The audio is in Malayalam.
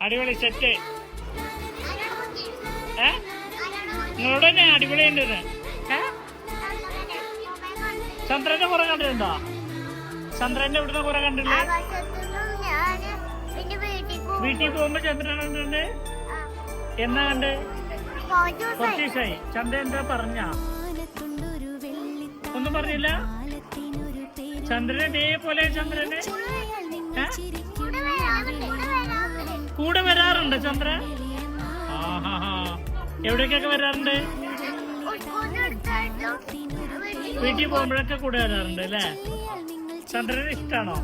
അടിപൊളി സെറ്റ് ഏ? നിങ്ങളോട് തന്നെ അടിപൊളി ചന്ദ്രന്റെ കുറെ കണ്ടിട്ടുണ്ടോ? ചന്ദ്രന്റെ ഇവിടുന്ന് കുറെ പിന്നെ വീട്ടിൽ പോകും വീട്ടിൽ പോകുമ്പോ ചന്ദ്രൻ കണ്ടിട്ടുണ്ട്? എന്നാ കണ്ട്? കുറച്ച് ദിവസമായി ചന്ദ്ര എന്താ പറഞ്ഞ? ഒന്നും പറഞ്ഞില്ല? ചന്ദ്രനെ ഇതേപോലെ പോലെ ഏ? കൂടെ വരാറുണ്ട് ആഹാ എവിടേക്കൊക്കെ വരാറുണ്ട്? വീട്ടിൽ പോകുമ്പോഴൊക്കെ കൂടെ വരാറുണ്ട് അല്ലേ? ചന്ദ്രന് ഇഷ്ടാണോ?